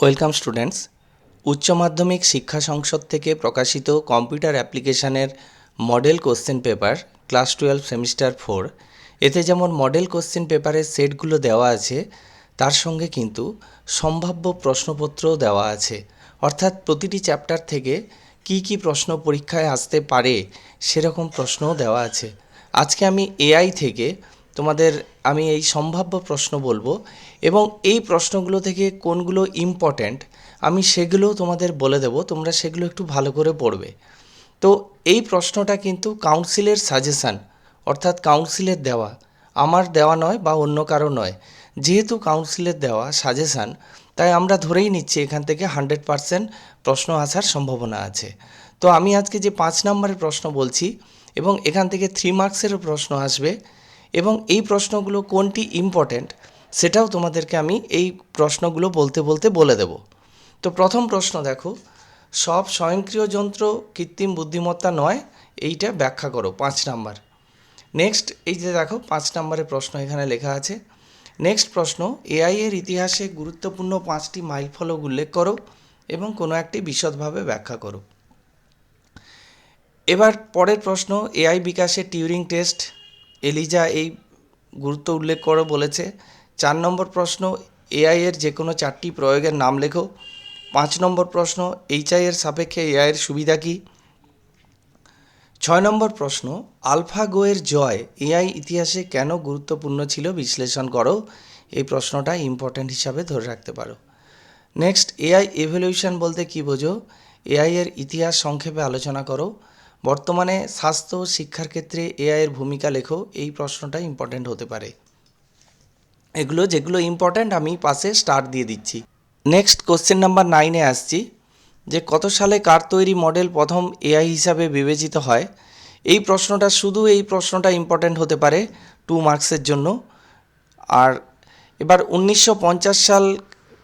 Welcome students. উচ্চ মাধ্যমিক শিক্ষা সংসদ থেকে প্রকাশিত কম্পিউটার অ্যাপ্লিকেশনের model question paper, class twelve, semester four, এতে যেমন মডেল কোশ্চেন পেপারের সেটগুলো দেওয়া আছে, তার সঙ্গে কিন্তু সম্ভাব্য প্রশ্নপত্রও দেওয়া আছে। অর্থাৎ প্রতিটি চ্যাপ্টার থেকে কি কি প্রশ্ন পরীক্ষায় আসতে পারে সেরকম প্রশ্নও দেওয়া আছে। আজকে আমি এআই থেকে তোমাদের আমি এই সম্ভাব্য প্রশ্ন বলব এবং এই প্রশ্নগুলো থেকে কোনগুলো ইম্পর্ট্যান্ট আমি সেগুলোও তোমাদের বলে দেবো, তোমরা সেগুলো একটু ভালো করে পড়বে। তো এই প্রশ্নটা কিন্তু কাউন্সিলের সাজেশান অর্থাৎ কাউন্সিলের দেওয়া। আমার দেওয়া নয় বা অন্য কারও নয়। যেহেতু কাউন্সিলের দেওয়া সাজেশান তাই আমরা ধরেই নিচ্ছি এখান থেকে হান্ড্রেড পারসেন্ট প্রশ্ন আসার সম্ভাবনা আছে। তো আমি আজকে যে পাঁচ নম্বরের প্রশ্ন বলছি এবং এখান থেকে থ্রি মার্কসেরও প্রশ্ন আসবে এবং এই প্রশ্নগুলো কোনটি ইম্পর্ট্যান্ট সেটাও তোমাদেরকে আমি এই প্রশ্নগুলো বলতে বলতে বলে দেব। তো প্রথম প্রশ্ন দেখো, সব স্বয়ংক্রিয় যন্ত্র কৃত্রিম বুদ্ধিমত্তা নয়, এইটা ব্যাখ্যা করো, পাঁচ নাম্বার। নেক্সট এই যে দেখো, পাঁচ নম্বরের প্রশ্ন এখানে লেখা আছে। নেক্সট প্রশ্ন এআই এর ইতিহাসে গুরুত্বপূর্ণ পাঁচটি মাইলফলক উল্লেখ করো এবং কোনো একটি বিশদভাবে ব্যাখ্যা করো। এবার পরের প্রশ্ন এআই বিকাশে টিউরিং টেস্ট এলিজা এই গুরুত্ব উল্লেখ করো বলেছে, চার নম্বর প্রশ্ন এআই এর যে কোনো চারটি প্রয়োগের নাম লেখো। পাঁচ নম্বর প্রশ্ন এইচআই এর সাপেক্ষে এআই এর সুবিধা কী? ছয় নম্বর প্রশ্ন আলফাগো এর জয় এআই ইতিহাসে কেন গুরুত্বপূর্ণ ছিল বিশ্লেষণ করো? এই প্রশ্নটা ইম্পর্ট্যান্ট হিসাবে ধরে রাখতে পারো। নেক্সট এআই এভলিউশন বলতে কী বোঝো? এআই এর ইতিহাস সংক্ষেপে আলোচনা করো। বর্তমানে স্বাস্থ্য শিক্ষার ক্ষেত্রে এআই এর ভূমিকা লেখো, এই প্রশ্নটা ইম্পর্ট্যান্ট হতে পারে। এগুলো যেগুলো ইম্পর্ট্যান্ট আমি পাশে স্টার দিয়ে দিচ্ছি। নেক্সট কোশ্চেন নাম্বার নাইনে আসছি, যে কত সালে কার তৈরি মডেল প্রথম এআই হিসাবে বিবেচিত হয়? এই প্রশ্নটা শুধু এই প্রশ্নটা ইম্পর্ট্যান্ট হতে পারে টু মার্কসের জন্য। আর এবার উনিশশো পঞ্চাশ সাল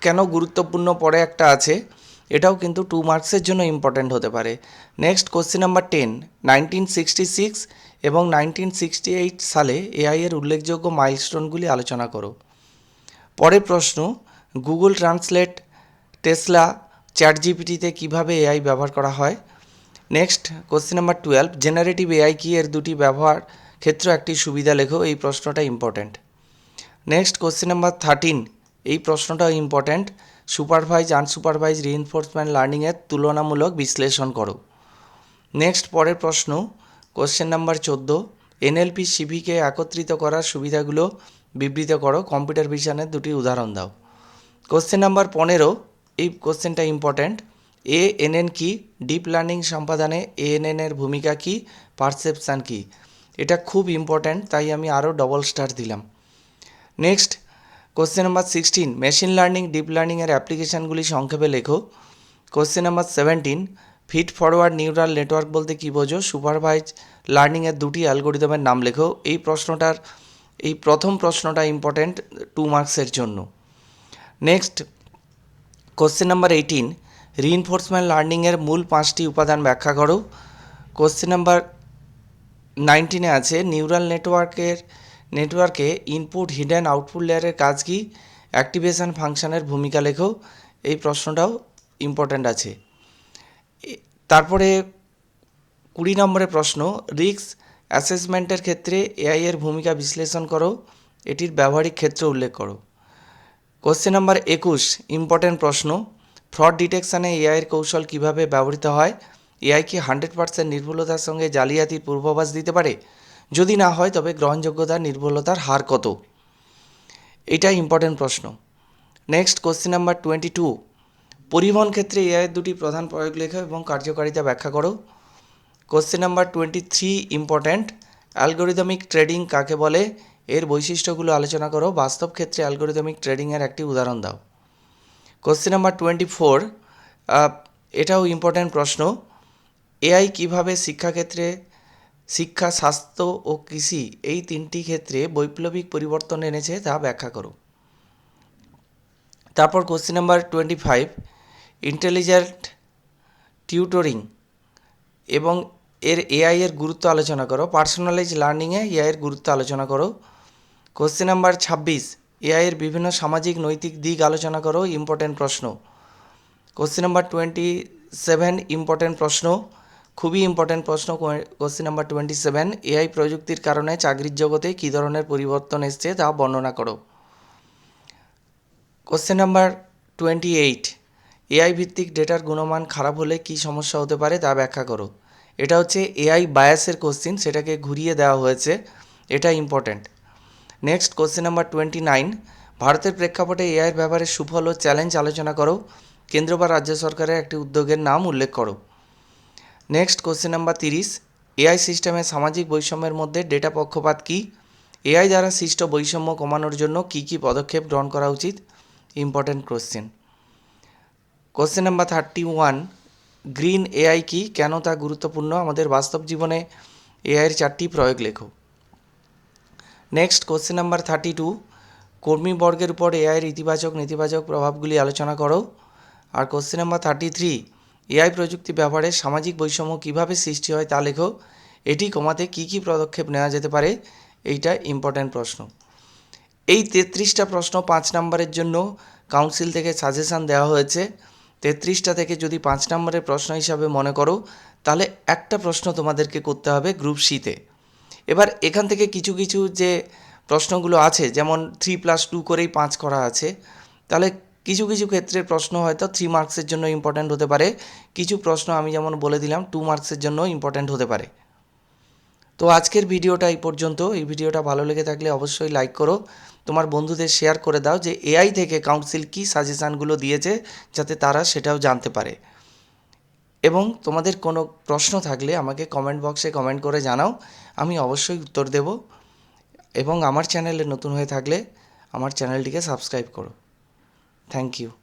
কেন গুরুত্বপূর্ণ পরে একটা আছে? এটাও কিন্তু টু মার্কসের জন্য ইম্পর্ট্যান্ট হতে পারে। Next question number ten nineteen sixty six এবং নাইনটিন সিক্সটি এইট সালে এআই এর উল্লেখযোগ্য মাইলস্টোনগুলি আলোচনা করো। পরের প্রশ্ন গুগল ট্রান্সলেট টেসলা চ্যাট জিপিটিতে কীভাবে এআই ব্যবহার করা হয়? Next question number twelve generative AI কি এর দুটি ব্যবহার ক্ষেত্র একটি সুবিধা লেখো? এই প্রশ্নটা important next question number thirteen এই প্রশ্নটাও ইম্পর্ট্যান্ট সুপারভাইজ, আনসুপারভাইজ রিইনফোর্সমেন্ট লার্নিংয়ের তুলনামূলক বিশ্লেষণ করো। নেক্সট পরের প্রশ্ন কোশ্চেন নাম্বার চোদ্দ, এনএলপি সিভিকে একত্রিত করার সুবিধাগুলো বিবৃত করো কম্পিউটার ভিশনের দুটি উদাহরণ দাও। কোশ্চেন নাম্বার পনেরো, এই কোশ্চেনটা ইম্পর্ট্যান্ট এ এনএন কি? ডিপ লার্নিং সম্পাদনে এএনএন এর ভূমিকা কি? পারসেপশান কি? এটা খুব ইম্পর্ট্যান্ট তাই আমি আরও ডবল স্টার দিলাম। Next question number sixteen machine learning deep লার্নিংয়ের অ্যাপ্লিকেশানগুলি সংক্ষেপে লেখো। Question number seventeen feed forward neural network বলতে কী বোঝো? সুপারভাইজ লার্নিংয়ের দুটি অ্যালগোরিদমের নাম লেখো। এই প্রশ্নটার, এই প্রথম প্রশ্নটা ইম্পর্ট্যান্ট টু মার্কসের জন্য। Next question number eighteen reinforcement লার্নিংয়ের মূল পাঁচটি উপাদান ব্যাখ্যা করো। কোশ্চেন নাম্বার নাইনটিনে আছে নিউরাল নেটওয়ার্কের নেটওয়ার্কে ইনপুট হিডেন আউটপুট লেয়ারের কাজ কি? অ্যাক্টিভেশন ফাংশনের ভূমিকা লেখো। এই প্রশ্নটাও ইম্পর্ট্যান্ট আছে। তারপরে কুড়ি নম্বরের প্রশ্ন রিস্ক অ্যাসেসমেন্টের ক্ষেত্রে এআই এর ভূমিকা বিশ্লেষণ করো। এটির ব্যবহারিক ক্ষেত্র উল্লেখ করো। কোশ্চেন নাম্বার একুশ ইম্পর্ট্যান্ট প্রশ্ন ফ্রড ডিটেকশানে এআইয়ের কৌশল কীভাবে ব্যবহৃত হয়? এআই কি হান্ড্রেড পার্সেন্ট নির্ভুলতার সঙ্গে জালিয়াতির পূর্বাভাস দিতে পারে? যদি না হয়, তবে গ্রহণযোগ্যতার নির্ভুলতার হার কত? এটা ইম্পর্ট্যান্ট প্রশ্ন। Next question number twenty two পরিবহন ক্ষেত্রে এআইয়ের দুটি প্রধান প্রয়োগ লেখো এবং কার্যকারিতা ব্যাখ্যা করো। Question number twenty three important algorithmic trading কাকে বলে? এর বৈশিষ্ট্যগুলো আলোচনা করো। বাস্তব ক্ষেত্রে অ্যালগোরিদমিক ট্রেডিংয়ের একটি উদাহরণ দাও। কোশ্চেন নাম্বার টোয়েন্টি ফোর এটাও ইম্পর্ট্যান্ট প্রশ্ন। এআই কীভাবে শিক্ষাক্ষেত্রে শিক্ষা, স্বাস্থ্য ও কৃষি এই তিনটি ক্ষেত্রে বৈপ্লবিক পরিবর্তন এনেছে তা ব্যাখ্যা করো। তারপর question number twenty five intelligent tutoring এবং এর এআই এর গুরুত্ব আলোচনা করো। পার্সোনালাইজ লার্নিংয়ে এআই এর গুরুত্ব আলোচনা করো। কোশ্চেন নাম্বার ছাব্বিশ এআই এর বিভিন্ন সামাজিক, নৈতিক দিক আলোচনা করো। ইম্পর্টেন্ট প্রশ্ন। Question number twenty seven important প্রশ্ন। খুবই ইম্পর্টেন্ট প্রশ্ন question number twenty seven AI প্রযুক্তির কারণে চাকরির জগতে কী ধরনের পরিবর্তন এসছে তা বর্ণনা করো। Question number twenty eight AI ভিত্তিক ডেটার গুণমান খারাপ হলে কী সমস্যা হতে পারে তা ব্যাখ্যা করো। এটা হচ্ছে এআই বায়াসের কোশ্চিন সেটাকে ঘুরিয়ে দেওয়া হয়েছে, এটা important next question number twenty nine ভারতের প্রেক্ষাপটে এআইয়ের ব্যাপারে সুফল ও চ্যালেঞ্জ আলোচনা করো। কেন্দ্র বা রাজ্য সরকারের একটি উদ্যোগের নাম উল্লেখ করো। নেক্সট কোশ্চেন নাম্বার তিরিশ এআই সিস্টেমে সামাজিক বৈষম্যের মধ্যে ডেটা পক্ষপাত কী? এআই দ্বারা সৃষ্ট বৈষম্য কমানোর জন্য কী কী পদক্ষেপ গ্রহণ করা উচিত? Important question question number thirty one green AI কি? কেন তা গুরুত্বপূর্ণ? আমাদের বাস্তব জীবনে এআইয়ের চারটি প্রয়োগ লেখো। Next question number thirty two কর্মীবর্গের উপর এআইয়ের ইতিবাচক, নেতিবাচক প্রভাবগুলি আলোচনা করো। আর question number thirty three AI প্রযুক্তি ব্যবহারে সামাজিক বৈষম্য কীভাবে সৃষ্টি হয় তা লেখো। এটি কমাতে কী কী পদক্ষেপ নেওয়া যেতে পারে, এইটা ইম্পর্ট্যান্ট প্রশ্ন। এই তেত্রিশটা প্রশ্ন পাঁচ নম্বরের জন্য কাউন্সিল থেকে সাজেশান দেওয়া হয়েছে। তেত্রিশটা থেকে যদি পাঁচ নম্বরের প্রশ্ন হিসাবে মনে করো, তাহলে একটা প্রশ্ন তোমাদেরকে করতে হবে গ্রুপ সিতে এবার এখান থেকে কিছু কিছু যে প্রশ্নগুলো আছে, যেমন থ্রি প্লাস টু করেই পাঁচ করা আছে, তাহলে কিছু কিছু ক্ষেত্রে প্রশ্ন হয়তো থ্রি মার্কসের জন্য ইম্পর্ট্যান্ট হতে পারে। কিছু প্রশ্ন আমি যেমন বলে দিলাম টু মার্কসের জন্য ইম্পর্ট্যান্ট হতে পারে। তো আজকের ভিডিওটা এই পর্যন্ত। এই ভিডিওটা ভালো লেগে থাকলে অবশ্যই লাইক করো। তোমার বন্ধুদের শেয়ার করে দাও যে এআই থেকে কাউন্সিল কী সাজেশানগুলো দিয়েছে যাতে তারা সেটাও জানতে পারে। এবং তোমাদের কোনো প্রশ্ন থাকলে আমাকে কমেন্ট বক্সে কমেন্ট করে জানাও। আমি অবশ্যই উত্তর দেব। এবং আমার চ্যানেলে নতুন হয়ে থাকলে আমার চ্যানেলটিকে সাবস্ক্রাইব করো। Thank you.